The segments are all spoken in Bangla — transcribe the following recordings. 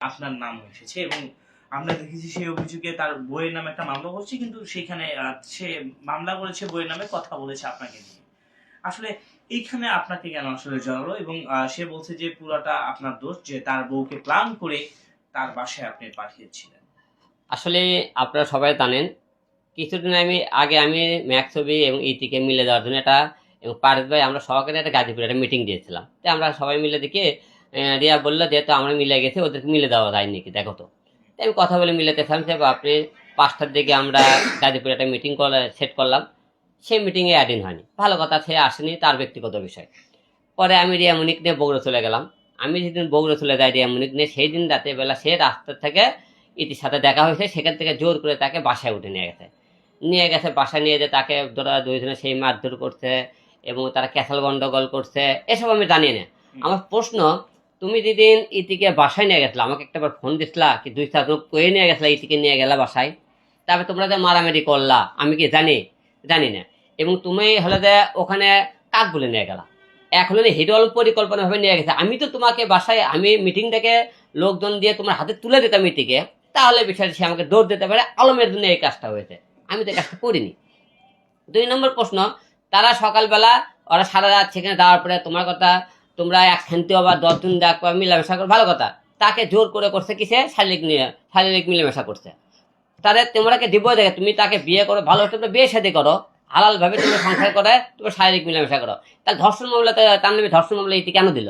আপনার নাম এসেছে এবং আমরা দেখেছি সেই অভিযোগে তার বইয়ের নামে একটা মামলা করছে, কিন্তু সেখানে সে মামলা করেছে, বইয়ের নামে কথা বলেছে আপনাকে নিয়ে। আসলে এইখানে আপনাকে কেন আসলে জড়ালো এবং সে বলছে যে পুরাটা আপনার দোষ যে তার বউকে প্ল্যান করে তার বাসায় আপনি পাঠিয়েছিলেন। আসলে আপনারা সবাই জানেন, কিছুদিন আমি, আগে আমি ম্যাক্স ছবি এবং ইতিকে মিলে দেওয়ার জন্য একটা, এবং পারদ ভাই আমরা সহকারে একটা গাজীপুরে একটা মিটিং দিয়েছিলাম। তো আমরা সবাই মিলে দেখে রিয়া বলল যেহেতু আমরা মিলে গেছি ওদেরকে মিলে দেওয়া যায় নাকি দেখো তো। আমি কথা বলে মিলাতে যে আপনি পাঁচটার দিকে আমরা গাজীপুরে একটা মিটিং সেট করলাম। সেই মিটিংয়ে অ্যাডিন হয়নি। ভালো কথা সে আসেনি তার ব্যক্তিগত বিষয়। পরে আমি রিয়া মুনিক নিয়ে বগুড়া চলে গেলাম। আমি যেদিন বগুড়া চলে যাই রিয়া মুনিক নিয়ে সেই দিন রাতে বেলা সে রাস্তা থেকে ইতির সাথে দেখা হয়েছে সেখান থেকে জোর করে তাকে বাসায় উঠে নিয়ে গেছে। নিয়ে গেছে বাসায় নিয়ে যে তাকে ধরা দুইজনে সেই মারধর করছে এবং তারা ক্যাসাল গন্ডগোল করছে এসব আমি জানি না। আমার প্রশ্ন তুমি যেদিন ইতিকে বাসায় নিয়ে গেছিলা, আমাকে একটাবার ফোন দিছিলা কি, দুই চার লোক কয়ে নিয়ে গেছিলা ইতিকে নিয়ে গেলা বাসায়? তারপরে তোমরা যে মারামারি করলা, আমি কি জানি জানি না। এবং তুমি হলে যে ওখানে কাক বলে নিয়ে গেলা। এক হলে হিরো আলম পরিকল্পনাভাবে নিয়ে গেছে। আমি তো তোমাকে বাসায়, আমি মিটিংটাকে লোকজন দিয়ে তোমার হাতে তুলে দিতাম ইতিকে, তাহলে বিষয়টা সে আমাকে দৌড় দিতে পারে। আলমের জন্য এই কাজটা হয়েছে। আমি তো কাজটা করিনি। দুই নম্বর প্রশ্ন, তারা সকালবেলা, ওরা সারা রাত সেখানে যাওয়ার পরে তোমার কথা তোমরা এক শান্তি বা দশজন দেখ বা মিলামেশা করো, ভালো কথা। তাকে জোর করে করছে কিসে? শারীরিক নিয়ে, শারীরিক মিলামেশা করছে। তাহলে তোমরাকে দিব দেখে, তুমি তাকে বিয়ে করো, ভালো তোমরা বিয়ে শাদী করো। হালাল ভাবে তুমি সংসার করে তুমি শারীরিক মিলামেশা করো। তাহলে ধর্ষণ মামলাতে তার নামে ধর্ষণ মামলা এটি কেন দিল?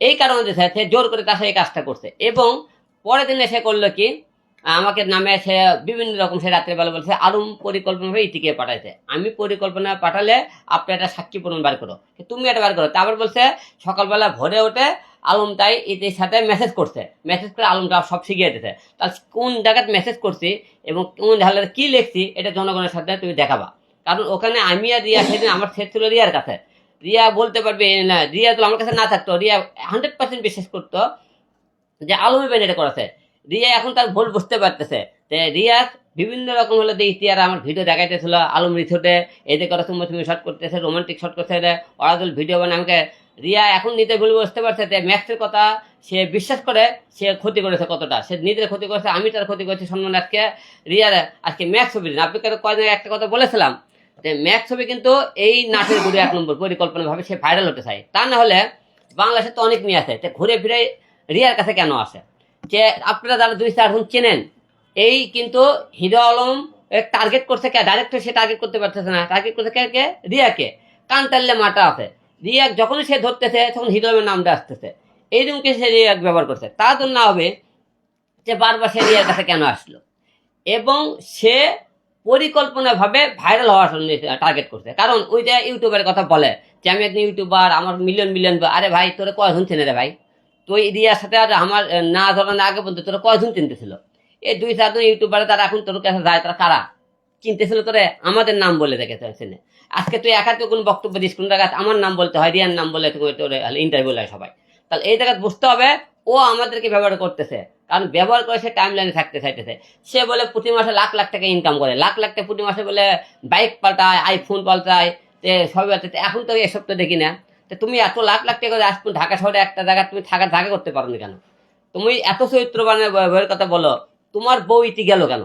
এই কারণে সে জোর করে তার সাথে এই কাজটা করছে। এবং পরের দিন এসে করল কি আমাকে নামে সে বিভিন্ন রকম সে রাত্রেবেলা বলছে আলম পরিকল্পনাভাবে ইতিকে পাঠাইছে। আমি পরিকল্পনা পাঠালে আপনি একটা সাক্ষী প্রমাণ বার করো। তুমি এটা বার করো। তারপর বলছে, সকালবেলা ভোরে উঠে আলম তাই ইতির সাথে মেসেজ করছে। মেসেজ করে আলমটা সব শিখিয়ে দিতে তাহলে কোন জায়গায় মেসেজ করছি এবং কোন জায়গায় কী লিখছি, এটা জনগণের সাথে তুমি দেখাবা। কারণ ওখানে আমি আর রিয়া সেদিন আমার সেট ছিল রিয়ার কাছে। রিয়া বলতে পারবে, না, রিয়া তো আমার কাছে না থাকতো। রিয়া হান্ড্রেড পার্সেন্ট বিশ্বাস করতো যে আলমী বেন এটা করেছে। রিয়া এখন তার ভুল বুঝতে পারতেছে। যে রিয়া বিভিন্ন রকম হলো দেখি আর আমার ভিডিও দেখাইতেছিল, আলম রিসোর্টে, এই যে করা তুমি শট করতেছে রোমান্টিক শট করতে ওরা তো ভিডিও বানায় আমাকে। রিয়া এখন নিজে ভুল বুঝতে পারছে যে ম্যাক্সের কথা সে বিশ্বাস করে, সে ক্ষতি করেছে কতটা। সে নিজের ক্ষতি করেছে, আমি তার ক্ষতি করেছি সম্মান আজকে রিয়ার, আজকে ম্যাক্স ছবি আপনি কয়েকদিন একটা কথা বলেছিলাম, যে ম্যাক্স ছবি কিন্তু এই নাচের গুরু এক নম্বর পরিকল্পনাভাবে সে ভাইরাল হতে চায়। তা না হলে বাংলাদেশে তো অনেক মেয়ে আছে ঘুরে ফিরে রিয়ার কাছে কেন আসে? যে আপনারা যারা দুই চারজন চেনেন, এই কিন্তু হিরো আলম টার্গেট করছে কে? ডাইরেক্ট সে টার্গেট করতে পারতেছে না। টার্গেট করছে কে? কে? রিয়াকে। কান টানলে মাটা আছে। রিয়াক যখনই সে ধরতেছে, তখন হিরো আলমের নামটা আসতেছে। এইরকমকে সে রিয়াক ব্যবহার করছে। তা তো না হবে যে বারবার সে রিয়ার কাছে কেন আসলো। এবং সে পরিকল্পনাভাবে ভাইরাল হওয়ার জন্য টার্গেট করছে। কারণ ওই যে ইউটিউবের কথা বলে যে, আমি একজন ইউটিউবার, আমার মিলিয়ন মিলিয়ন আরে ভাই, তোরে কয়জন চেনে রে ভাই? তুই রিয়ার সাথে আর আমার না ধরানোর আগে পর্যন্ত তোরা কয়জন চিনতেছিল? এই দুই চারজন ইউটিউবারে তারা এখন তোর কাছে যায়, তারা কারা? চিনতেছিল তোরে? আমাদের নাম বলে দেখে চেনে আজকে তুই একা তো কোনো বক্তব্য দিস, কোন জায়গায় আমার নাম বলতে হয়, রিয়ার নাম বলে তোর ইন্টারভিউ নেয় সবাই। তাহলে এই জায়গায় বুঝতে হবে, ও আমাদেরকে ব্যবহার করতেছে। কারণ ব্যবহার করে সে টাইম লাইনে থাকতে চাইতেছে। সে বলে প্রতি মাসে লাখ লাখ টাকা ইনকাম করে। লাখ লাখ টাকা প্রতি মাসে বলে বাইক পাল্টায় আইফোন পাল্টায় সবই এখন তো এসব তো দেখি না। তো তুমি এত লাখ লাখ টাকা আজ ঢাকা শহরে একটা জায়গায় তুমি থাকার জায়গা করতে পারো না কেন? তুমি এত চরিত্রবানের বইয়ের কথা বলো, তোমার বউ ইতি গেল কেন?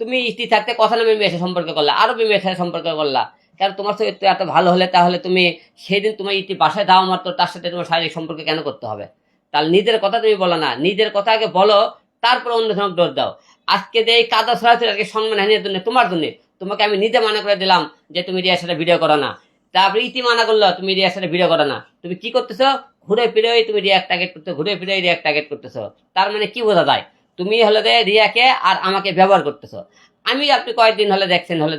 তুমি ইতি থাকতে কথা নামে মেয়েছে সম্পর্ক করলা, আরও মেয়ের সাথে সম্পর্ক করলা। কারণ তোমার চরিত্র এত ভালো হলে তাহলে তুমি সেই দিন তোমার ইতি বাসায় দাও মাত্র, তার সাথে তোমার শারীরিক সম্পর্ক কেন করতে হবে? তাহলে নিজের কথা তুমি বলো না, নিজের কথা আগে বলো, তারপর অন্য ধরনের ডোর দাও। আজকে যে এই কাদা ছড়াছড়ি আজকে সম্মান হানির জন্য তোমার জন্য, তোমাকে আমি নিজে মানা করে দিলাম যে তুমি রিয়ার সাথে ভিডিও করো না। তারপরে ইতি মানা করল তুমি রিয়ার ভিডিও করো না। তুমি কি করতেছো? ঘুরে ফিরে তুমি রিয়াক টার্গেট করতে ঘুরে ফিরে রিয়াক টার্গেট করতেছো। তার মানে কি বোঝা যায়? তুমি হলে যে রিয়াকে আর আমাকে ব্যবহার করতেছো। আমি আপনি কয়েকদিন হলে দেখছেন হলে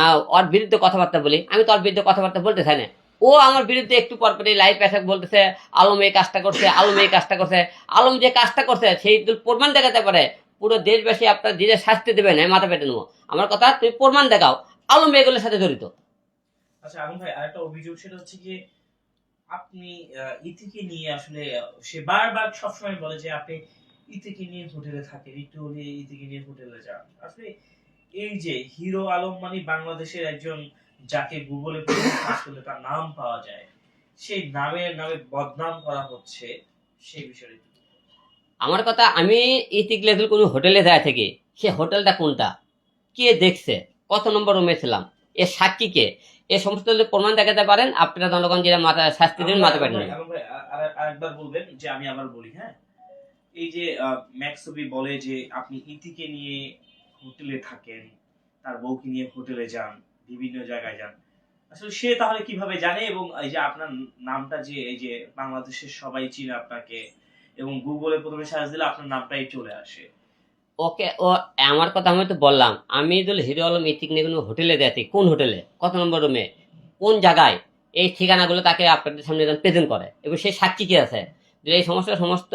আহ, ওর বিরুদ্ধে কথাবার্তা বলি। আমি তো ওর বিরুদ্ধে কথাবার্তা বলতে চাই না। ও আমার বিরুদ্ধে একটু পর পরই লাইভ এসে বলতেছে আলম এই কাজটা করছে আলম এই কাজটা করছে। আলম যে কাজটা করছে সেই প্রমাণ দেখাতে পারে। পুরো দেশবাসী আপনার যে শাস্তি দেবে না মাথা পেটে নেব। আমার কথা তুমি প্রমাণ দেখাও। আলম এগুলোর সাথে জড়িত। আচ্ছা আলম ভাই, আরেকটা অভিযোগ সেটা হচ্ছে যে আপনি ইতিকে নিয়ে আসলে, সে বারবার সবসময় বলে যে আপনি ইতিকে নিয়ে হোটেলে থাকেন, একটু হলে ইতিকে নিয়ে হোটেলে যান। আসলে এই যে হিরো আলম মানে বাংলাদেশের একজন যাকে গুগলে সার্চ করলে তার নাম পাওয়া যায়, সেই নামের নামে বদনাম করা হচ্ছে, সেই বিষয়ে আমার কথা, আমি ইতিক লেভেল কোনো হোটেলে যায় থেকে, সে হোটেলটা কোনটা? কে দেখছে? কত নম্বর রুমে ছিলাম? এ সাক্ষী কে এ সমস্ত যদি প্রমাণ দেখাতে পারেন, আপনারা জনগণ যেটা মাথা শাস্তি দিন মাথা আর- আরেকবার বলবেন যে আমি আবার বলি হ্যাঁ? এই যে ম্যাক্সবি বলে যে আপনি ইতিকে নিয়ে হোটেলে থাকেন, তার বউকে নিয়ে হোটেলে যান, বিভিন্ন জায়গায় যান, আসলে সে তাহলে কীভাবে জানে? এবং এই যে আপনার নামটা যে, এই যে বাংলাদেশের সবাই চিনে আপনাকে, এবং গুগলে প্রথমে সার্চ দিলে আপনার নামটাই চলে আসে। ওকে, ও, আমার কথা আমি তো বললাম। আমি যদি হিরো আলম ইতিক নিয়ে কোনো হোটেলে দেখি কোন হোটেলে? কত নম্বর রুমে? কোন জায়গায়? এই ঠিকানাগুলো তাকে আপনাদের সামনে প্রেজেন্ট করে। এবং সেই সাক্ষী কি আছে? যে এই সমস্ত সমস্ত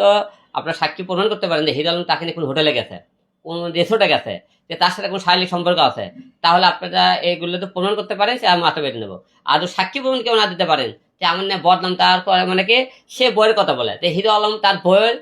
আপনার সাক্ষী প্রমাণ করতে পারেন যে হিরো আলম তাকে নিয়ে কোন হোটেলে গেছে, কোন রেসোর্টে গেছে, যে তার সাথে কোনো শারীরিক সম্পর্ক আছে। তাহলে আপনারা এইগুলো তো প্রমাণ করতে পারেন, সে আমি মাথা বেঁধে নেব। আর সাক্ষী প্রমাণ কেউ না দিতে পারেন, যে আমার না বদনাম, তার মানে কি সে বইয়ের কথা বলে। যে হিরো আলম তার বইয়ের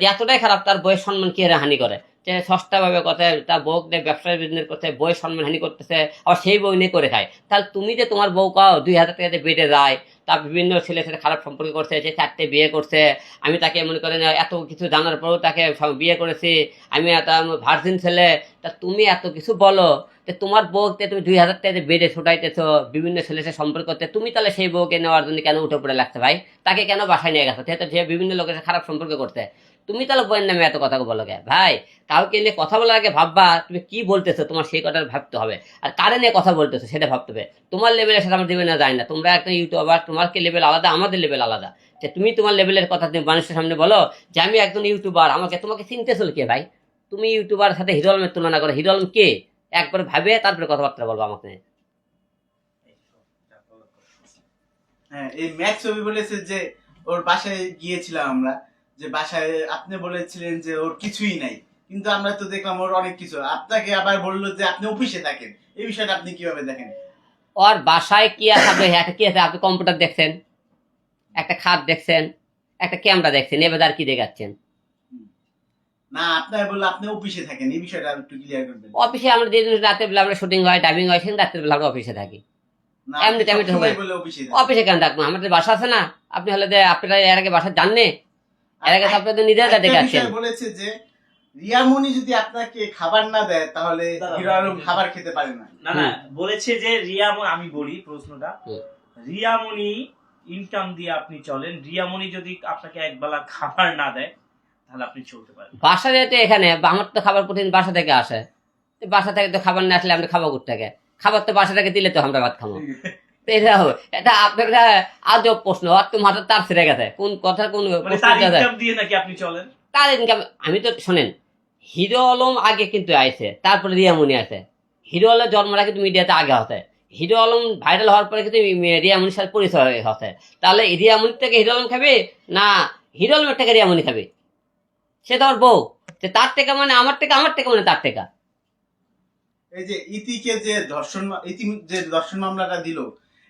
যে এতটাই খারাপ, তার বইয়ের সম্মান কি হানি করে? যে সস্তাভাবে কথা, তার বউ ব্যবসায় বিজনেস করতে বই সম্মান হানি করতেছে, আবার সেই বই নিয়ে করে খায়। তাহলে তুমি যে তোমার বউ কাও, দুই হাজার টাকাতে বেডে যায়, তার বিভিন্ন ছেলে ছেলে খারাপ সম্পর্ক করছে, সে চারটে বিয়ে করছে, আমি তাকে মনে করেন এত কিছু জানার পরেও তাকে বিয়ে করেছি, আমি এত ভার্জিন ছেলে, তা তুমি এত কিছু বলো, যে তোমার বউকে তুমি দুই হাজার টাকা বেডে ছুটাইতেছো, বিভিন্ন ছেলে সাথে সম্পর্ক করতে, তুমি তাহলে সেই বউকে নেওয়ার জন্য কেন উঠে পড়ে লাগছে ভাই? তাকে কেন বাসায় নিয়ে গেছো? সে তো সে বিভিন্ন লোকের সাথে খারাপ সম্পর্ক করতে তুমি তাহলে বইয়ের নামে এত কথা বলো কে ভাই, কাউকে নিয়ে কথা বলার আগে ভাববা, তুমি কি বলতেছো? তোমার সেই কথাটা ভাবতে হবে। আর কারে নিয়ে কথা বলতেছো সেটা ভাবতে হবে। তোমার লেভেলের সাথে আমার লেভেলে যায় না। তোমরা একটা ইউটিউবার তোমার কি লেভেল আলাদা, আমাদের লেভেল আলাদা। যে তুমি তোমার লেভেলের কথা তুমি মানুষের সামনে বলো যে, আমি একজন ইউটিউবার, আমাকে, তোমাকে চিনতে চল কে ভাই? তুমি ইউটিউবার সাথে হিরো আলমের তুলনা করো। হিরো আলম কে? একবার ভাবে, তারপরে কথাবার্তা বলব আমাকে হ্যাঁ এই ম্যাক্স ছবি বলেছে যে, ওর বাসায় গিয়েছিলাম আমরা। যে বাসায় আপনি বলেছিলেন যে ওর কিছুই নাই। কিন্তু আমরা তো দেখলাম ওর অনেক কিছু। আপনাকে আবার বলল যে আপনি অফিসে থাকেন। এই বিষয়টা আপনি কীভাবে দেখেন? ওর বাসায় কি আছে আপনি একটা কি আছে? আপনি কম্পিউটার দেখছেন? একটা খাট দেখছেন? একটা ক্যামেরা দেখছেন? এবার আর কি দেখাচ্ছেন? না আপনার বলল আপনি অফিসে থাকেন। এই বিষয়টা একটু ক্লিয়ার করবেন। অফিসে আমরা যে রাতের বেলা আমরা শুটিং হয় ডাবিং হয় সেদিন রাতের বেলা আমরা অফিসে থাকি। না এমনিতে আমি তো সবাই সবাই- অফিসে অফিসে কেন থাকব? আমাদের বাসা আছে না। আপনি হলে যে আপনারা এর আগে বাসা জাননে? এর আগে তো আপনাদের নিজেরা দেখাচ্ছেন বলেছে যে যদি আপনাকে খাবার না দেয় তাহলে হিরো আলম খাবার খেতে পারে না। না না বলেছে যে রিয়ামনি আমি বলি প্রশ্নটা। রিয়ামনি ইনকাম দিয়ে আপনি চলেন। রিয়ামনি যদি আপনাকে একবেলা খাবার না দেয় তাহলে আপনি চলতে পারেন। বাসা যেহেতু এখানে আমার তো খাবার প্রতিদিন বাসা থেকে আসে। বাসা থেকে তো খাবার না আসলে আমরা খাব কোথা থেকে খাবার তো বাসা থেকে দিলে তো আমরা ভাত খাব। এটা হবে এটা আপনার আজব প্রশ্ন আর তো মাথা তার ছেড়ে গেছে। কোন কথা কোন মানে তার ইনকাম দিয়ে নাকি আপনি চলেন? তার ইনকাম আমি তো শোনেন হিরো আলম আগে কিন্তু আইছে তারপরে রিয়ামনি আছে। হিরো আলম জন্মটা কিন্তু মিডিয়াতে আগে হতে। হিরো আলম ভাইরাল হওয়ার পরে কিন্তু রিয়ামনির সাথে পরিচয় হতে। তাহলে রিয়ামনির থেকে হিরো আলম খাবে না হিরো আলমের থেকে রিয়ামনি খাবে? সে তো আমার বউ যে তার টেকা মানে আমার টাকা আমার টাকা মানে তার টেকা এই যে ইতিকে যে ধর্ষণ ইতি যে ধর্ষণ মামলাটা দিল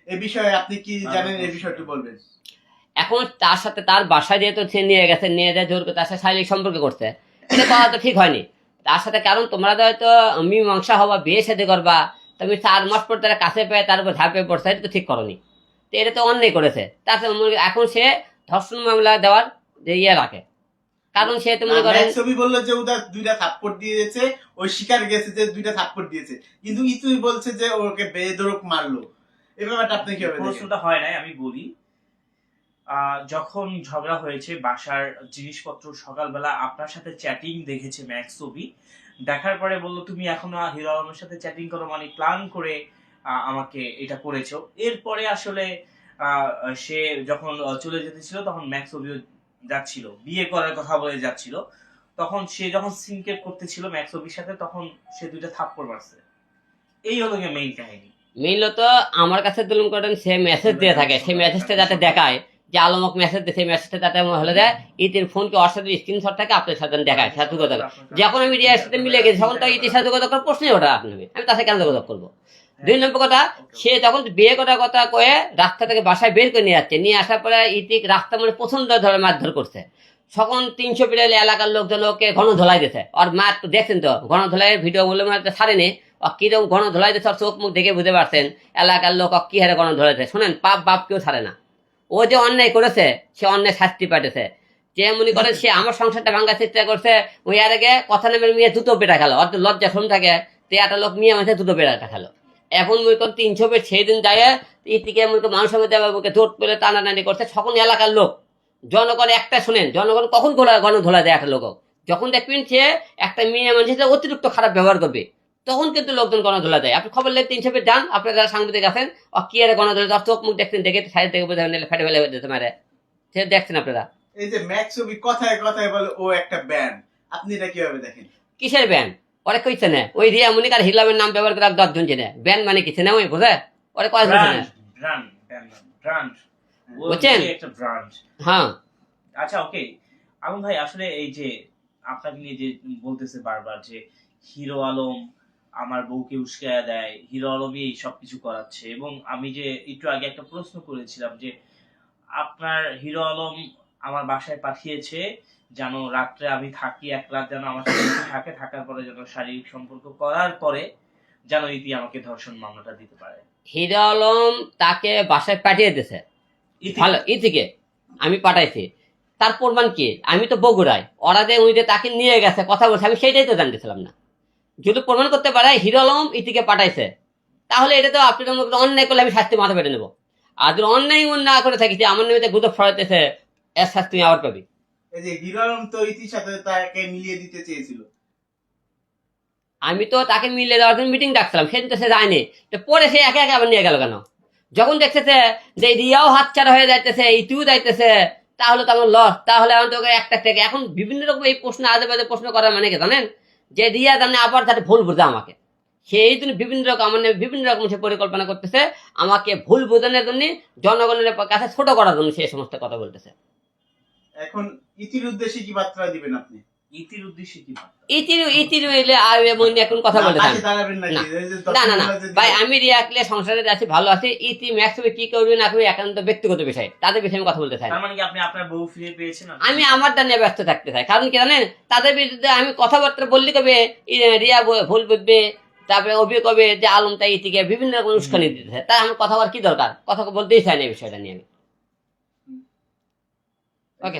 এই বিষয়ে আপনি কি জানেন এই বিষয়টি বলবেন? এখন তার সাথে তার বাসায় যেহেতু সে নিয়ে গেছে নিয়ে যায় জোর করে তার সাথে শারীরিক সম্পর্ক করতে এটা করা তো ঠিক হয়নি। তার সাথে কারণ তোমরা তো হয়তো মীমাংসা হবা বিয়ে সাথে করবা তুমি চার মাস পর তারা কাছে পেয়ে তার উপর ঝাঁপে পড়ছে এটা তো ঠিক করনি। তো এটা তো অন্যায় করেছে। তাতে মনে- এখন সে ধর্ষণ মামলা দেওয়ার যে ইয়ে রাখে। কারণ সে তো মনে করেন ছবি বলল যে ওটা দুইটা থাপ্পড় দিয়েছে ওই শিকার গেছে যে দুইটা থাপ্পড় দিয়েছে। কিন্তু ইতুই বলছে যে ওকে বেদরক মারলো। এই ব্যাপারটা আপনি কীভাবে প্রশ্নটা হয় নাই আমি বলি। আহ, যখন ঝগড়া হয়েছে বাসার জিনিসপত্র সকালবেলা আপনার সাথে চ্যাটিং দেখেছে ম্যাক্স ছবি দেখার পরে বলল তুমি এখনও হিরো আলমের সাথে চ্যাটিং করো মানে প্ল্যান করে আমাকে এটা করেছ। এরপরে আসলে আহ, সে যখন চলে যেতেছিল তখন ম্যাক্স ছবিও যাচ্ছিল বিয়ে করার কথা বলে যাচ্ছিল। তখন সে যখন সিনকেট করতেছিল ম্যাক্স ছবির সাথে তখন সে দুইটা থাপ্পড় মারছে। এই হলো গিয়ে মেইন কাহিনী। মেইনলো তো আমার কাছে তুলুম করেন সে মেসেজ দিয়ে থাকে। সেই মেসেজটা যাতে দেখায়, যে আলমক মেসেজ দিয়ে সেই মেসেজটা যাতে হলে দেয় ইতির ফোনকে ওর স্ক্রিনশট থাকে আপনার সাথে দেখায় সাথে কথা যখন আমি রিয়ার সাথে মিলে গেছি, তখন তো ইতির যোগাযোগ করার প্রশ্নই ওটা আপনাকে। আমি তার সাথে কেন যোগাযোগ করব? দুই নম্বর কথা, সে তখন বিয়ে করার কথা কয়ে রাস্তা থেকে বাসায় বের করে নিয়ে যাচ্ছে, নিয়ে আসার পরে ইতিক রাস্তা মানে প্রচণ্ড ধরে মারধর করছে। তখন তিনশো বিড়ালি এলাকার লোকজন ওকে ঘন ধোলাই দিছে আর মা, দেখছেন তো? ঘন ধোলাই ভিডিও গুলো মানে ছাড়েনি। ও কীরকম ঘন ধোলাই দিচ্ছে আর চোখ মুখ দেখে বুঝতে পারছেন, এলাকার লোক ও কি হারে ঘন ধরাইছে শোনেন, পাপ বাপ কেউ ছাড়ে না। ও যে অন্যায় করেছে, সে অন্যায় শাস্তি পাঠিয়েছে যে মনে করে সে আমার সংসারটা ভাঙার চেষ্টা করছে ওই আর আগে কথা নামের মেয়ে দুটো পেটা খেলো অত লজ্জা শুন থাকে, তে একটা লোক মেয়ে মাঝে দুটো পেটা খেলো। এখন মনে করেন তিনশো পেট সেই দিন যায় ইতিকে মনে করেন মানুষের মধ্যে মুখে জোট পেলে টানাটানি করছে, সকল এলাকার লোক। জনগণ একটা শোনেন, জনগণ কখন ধোলা গণ ধোলা দেয় একটা লোক যখন দেখবেন সে একটা মেয়ে মানুষের অতিরিক্ত খারাপ ব্যবহার করবে তখন কিন্তু লোকজন গণধোলা দেয়। আপনি খবর লেগে তিনশো পেট যান আপনারা যারা সাংবাদিক আছেন আরে গণধোলা তার চোখ মুখ দেখছেন দেখে সাইড থেকে বোঝা নিলে ফেটে ফেলে যেতে পারে সে দেখছেন আপনারা। এই যে কথায় কথায় বলে ও একটা ব্যান্ড। আপনি এটা কীভাবে দেখেন? কিসের ব্যান ওরে কইছে না ওই রিয়া মনিক আর হিলামের নাম ব্যবহার করে আর দশজন চেনে। ব্যান মানে কিছু না ওই বোঝে? ওরে কয় জন চেনে? বুঝছেন? হ্যাঁ। আচ্ছা ওকে। আগুন ভাই আসলে এই যে আপনাকে নিয়ে যে বলতেছে বারবার যে হিরো আলম আমার বউকে উস্কায়া দেয় হিরো আলমই এই সবকিছু করাচ্ছে। এবং আমি যে একটু আগে একটা প্রশ্ন করেছিলাম যে আপনার হিরো আলম আমার বাসায় পাঠিয়েছে যেন রাত্রে আমি থাকি এক রাত যেন আমার সাথে থাকে থাকার পরে যেন শারীরিক সম্পর্ক করার পরে যেন ইতি আমাকে ধর্ষণ মামলাটা দিতে পারে। হিরো আলম তাকে বাসায় পাঠিয়ে দিয়েছে ইতি- ভালো ই থেকে আমি পাঠাইছি। তার প্রমাণ কি? আমি তো বগুড়ায়। ওরা যে উনি যে তাকে নিয়ে গেছে কথা বলছে আমি সেটাই তো জানতেছিলাম না। যদি প্রমাণ করতে পারে হিরো আলম ইতিকে পাঠাইছে তাহলে এটা তো আপনি তো অন্যায় করলে আমি শাস্তি মাথা পেটে নেব। আর যদি অন্যায় না করে থাকি যে আমার নামে গুজব ফরাইতেছে এর শাস্তি আবার পাবি। এই যে হিরো আলম তো ইতির সাথে তাকে মিলিয়ে দিতে চেয়েছিল। আমি তো তাকে মিলে দেওয়ার জন্য মিটিং ডাকছিলাম সেদিন তো সে যায়নি। তো পরে সে একে একে আবার নিয়ে গেল কেন? যখন দেখতেছে যে রিয়াও হাতছাড়া হয়ে যাইতেছে ইতিও যাইতেছে তাহলে তো আমার লস তাহলে আমি তোকে একটা থেকে এখন বিভিন্ন রকম এই প্রশ্ন আজে বাজে প্রশ্ন করার মানে কি জানেন? যে রিয়া জানে আবার তাতে ভুল বুঝে আমাকে। সেই জন্য বিভিন্ন রকম আমার বিভিন্ন রকম সে পরিকল্পনা করতেছে, আমাকে ভুল বোঝানোর জন্য জনগণের কাছে ছোট করার জন্য সেই সমস্ত কথা বলতেছে। এখন ইতির উদ্দেশ্যে কি বার্তা দিবেন আপনি? ইতির উদ্দেশ্যে কি ইতির ইতির এলে আর এখন কথা না? না। না ভাই আমি রিয়াকলে সংসারে আছি ভালো আছি ইতি ম্যাক্সিমে কি করবি না করবি একান্ত ব্যক্তিগত বিষয়। তাদের বিষয়ে আমি কথা বলতে চাই মানে আপনি আপনার বউ ফিরে পেয়েছেন? আমি আমারটা নিয়ে ব্যস্ত থাকতে চাই। কারণ কি জানেন তাদের বিরুদ্ধে আমি কথাবার্তা বললে কবে রিয়া ভুল বুঝবে তারপরে অভি কবে যে আলম তাই ইতিকে বিভিন্ন রকম উস্কানি দিতেছে তাই আমার কথা বলার কি দরকার? কথা বলতেই চাই না এই বিষয়টা নিয়ে আমি। ওকে।